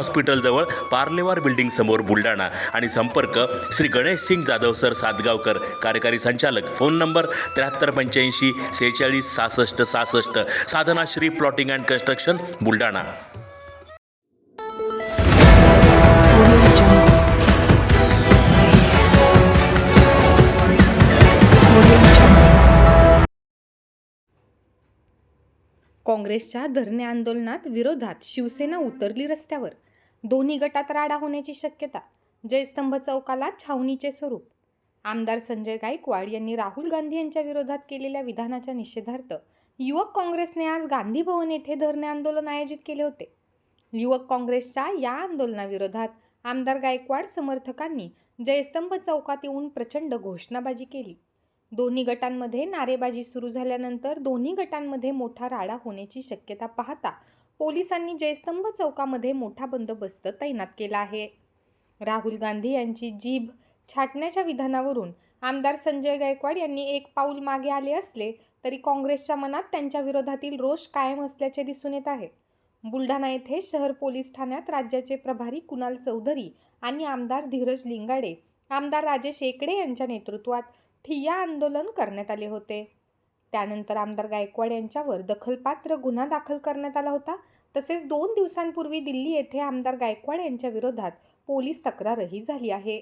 हॉस्पिटलजवळ Parlewar building समोर बुलढाणा. आणि संपर्क श्री गणेश सिंग जाधव सर सातगावकर कार्यकारी संचालक. फोन नंबर त्र्याहत्तर पंच्याऐंशी सेहेचाळीस सहासष्ट सहासष्ट. Sadhana Shri plotting and construction Buldhana. काँग्रेसच्या धरणे आंदोलनात विरोधात शिवसेना उतरली रस्त्यावर. दोन्ही गटात राडा होण्याची शक्यता जयस्तंभ चौकाला छावणीचे स्वरूप. आमदार संजय गायकवाड यांनी राहुल गांधी यांच्या विरोधात केलेल्या विधानाच्या निषेधार्थ युवक काँग्रेसने आज गांधी भवन येथे धरणे आंदोलन आयोजित केले होते. युवक काँग्रेसच्या या आंदोलनाविरोधात आमदार गायकवाड समर्थकांनी जयस्तंभ चौकात येऊन प्रचंड घोषणाबाजी केली. दोन्ही गटांमध्ये नारेबाजी सुरू झाल्यानंतर दोन्ही गटांमध्ये मोठा राडा होण्याची शक्यता पाहता पोलिसांनी जयस्तंभ चौकामध्ये मोठा बंदोबस्त तैनात केला आहे. राहुल गांधी यांची जीभ छाटण्याच्या विधानावरून आमदार संजय गायकवाड यांनी एक पाऊल मागे आले असले तरी काँग्रेसच्या मनात त्यांच्या विरोधातील रोष कायम असल्याचे दिसून येत आहे. बुलढाणा येथे शहर पोलीस ठाण्यात राज्याचे प्रभारी कुणाल चौधरी आणि आमदार धीरज लिंगाडे आमदार राजेश एकडे यांच्या नेतृत्वात ठिय्या आंदोलन करण्यात आले होते. त्यानंतर आमदार गायकवाड यांच्यावर दखलपात्र गुन्हा दाखल करण्यात आला होता. तसेच दोन दिवसांपूर्वी दिल्ली येथे आमदार गायकवाड यांच्या विरोधात पोलीस तक्रारही झाली आहे.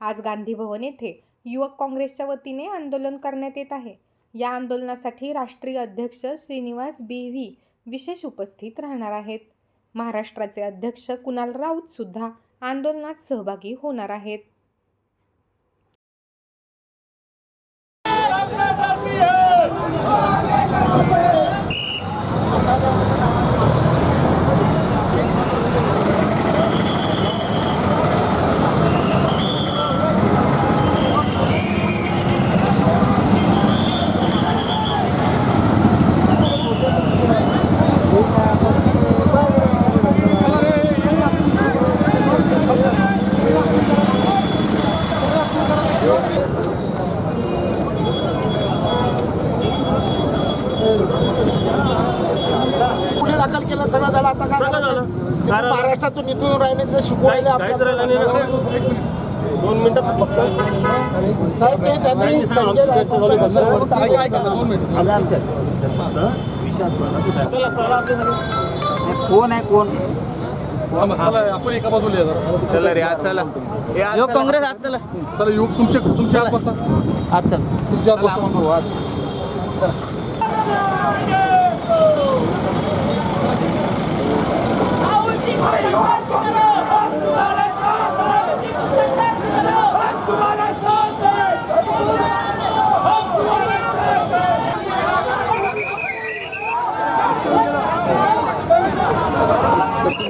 आज गांधी भवन येथे युवक काँग्रेसच्या वतीने आंदोलन करण्यात येत आहे. या आंदोलनासाठी राष्ट्रीय अध्यक्ष श्रीनिवास बी. व्ही. विशेष उपस्थित राहणार आहेत. महाराष्ट्राचे अध्यक्ष कुणाल राऊत सुद्धा आंदोलनात सहभागी होणार आहेत. पुढे दाखल केलं सगळं झालं. आता काय सगळं झालं. कारण- महाराष्ट्रातून इथून राहिले ते शिकवायला काहीच आपल्याला. राहिलं नाही ना. दोन मिनिटं फक्त. साहेब ते त्यांनी संजय गायकवाड- कोण आहे कोण? आपण एका बाजूला या जरा. चला रे आज चला. यो काँग्रेस आज चला. चला युग तुमच्या तुमच्या बसा. आज चल. तुमच्या आत बसा.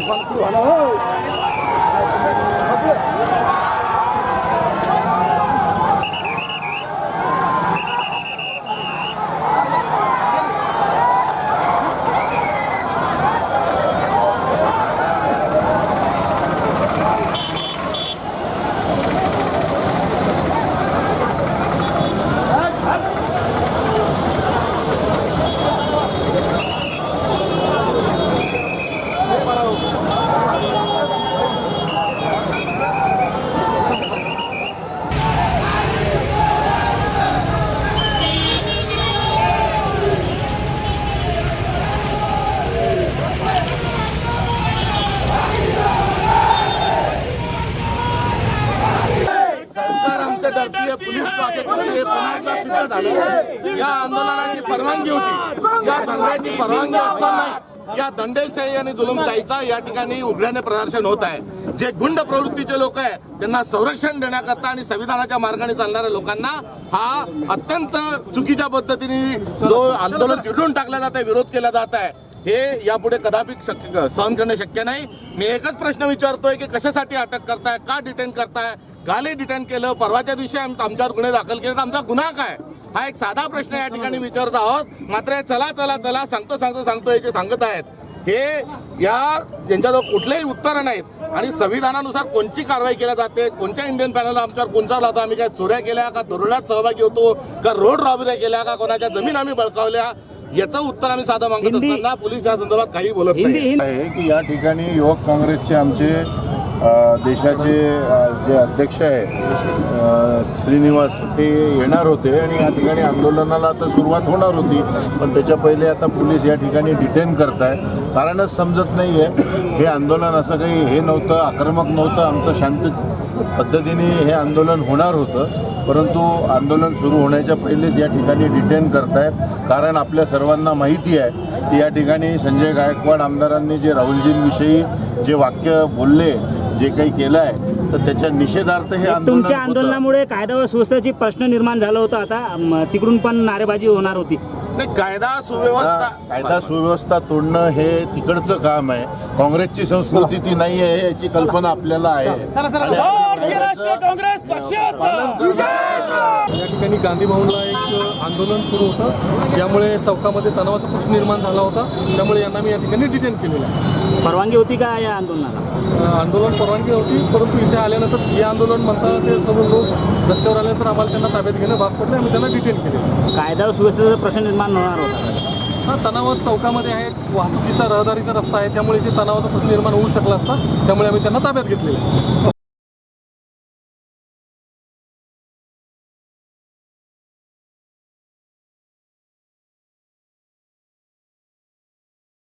관투 하나? भारतीय पोलीस पाके पुन्हा एकदा सिद्ध झालं या आंदोलनाची परवानगी होती. या दंड्याची परवानगी असताना या दंडेशाही आणि जुलुमशाहीचा या ठिकाणी उघड्याने प्रदर्शन होत आहे. जे गुंड प्रवृत्तीचे लोक आहे त्यांना संरक्षण देण्याकरता आणि संविधानाच्या मार्गाने चालणाऱ्या लोकांना हा अत्यंत चुकीच्या पद्धतीने जो आंदोलन चिडून टाकलं जात आहे विरोध केला जात आहे. हे यापुढे कदापि शक्य सहन करणे शक्य नाही. मी एकच प्रश्न विचारतोय की कशासाठी अटक करताय? का डिटेन करताय? काले डिटेन केलं. परवाच्या दिवशी आम- आमच्यावर गुन्हे दाखल केले तर आमचा गुन्हा काय? हा एक साधा प्रश्न या ठिकाणी विचारत आहोत. मात्र हे चला चला चला सांगतो सांगतो सांगतो हे जे सांगत आहेत हे या यांच्याजवळ कुठलेही उत्तरं नाहीत. आणि संविधानानुसार कोणची कारवाई केल्या जाते? कोणत्या इंडियन पॅनलला आमच्यावर कोणचा लावतो? आम्ही काय चोऱ्या केल्या का? दरोड्यात सहभागी होतो? का रोड रॉबऱ्या केल्या का? कोणाच्या जमीन आम्ही बळकावल्या? याचं उत्तर आम्ही साधं मागत असताना पोलीस या संदर्भात काही बोलत नाही आहे की या ठिकाणी युवक काँग्रेसचे आमचे देशाचे जे अध्यक्ष आहे श्रीनिवास ते येणार होते आणि या ठिकाणी आंदोलनाला आता सुरुवात होणार होती. पण त्याच्या पहिले आता पोलीस या ठिकाणी डिटेन करत आहे कारणच समजत नाही आहे हे आंदोलन असं काही हे नव्हतं आक्रमक नव्हतं. आमचं शांत पद्धतीने हे आंदोलन होणार होतं. परंतु आंदोलन सुरू होण्याच्या पहिलेच या ठिकाणी डिटेन करतायत. कारण आपल्या सर्वांना माहिती आहे की या ठिकाणी संजय गायकवाड आमदारांनी जे राहुलजींविषयी जे वाक्य बोलले जे काही केलं आहे तर त्याच्या निषेधार्थ हे आंदोलन तुमच्या. आंदोलनामुळे कायदा व सुव्यवस्थेची प्रश्न निर्माण झाला होता. आता तिकडून पण नारेबाजी होणार होती. नाही कायदा सुव्यवस्था कायदा सुव्यवस्था तोडणं हे तिकडचं काम आहे. काँग्रेसची संस्कृती ती नाही आहे याची कल्पना आपल्याला आहे. आणि कायद्याचं पालन करणं या ठिकाणी गांधी भवनला एक आंदोलन सुरू होतं. यामुळे चौकामध्ये तणावाचा प्रश्न निर्माण झाला होता. त्यामुळे यांना मी या ठिकाणी डिटेन केलेलं आहे. परवानगी होती का या आंदोलनाला? आंदोलन परवानगी होती परंतु इथे आल्यानंतर जे आंदोलन म्हणतात ते सर्व लोक रस्त्यावर आल्यानंतर आम्हाला त्यांना ताब्यात घेणं भाग पडले आम्ही त्यांना डिटेन केले कायदा सुव्यवस्थेचा प्रश्न निर्माण होणार होता. हा तणावात चौकामध्ये आहे वाहतुकीचा रहदारीचा रस्ता आहे त्यामुळे इथे तणावाचा प्रश्न निर्माण होऊ शकला असता त्यामुळे आम्ही त्यांना ताब्यात घेतलेला आहे.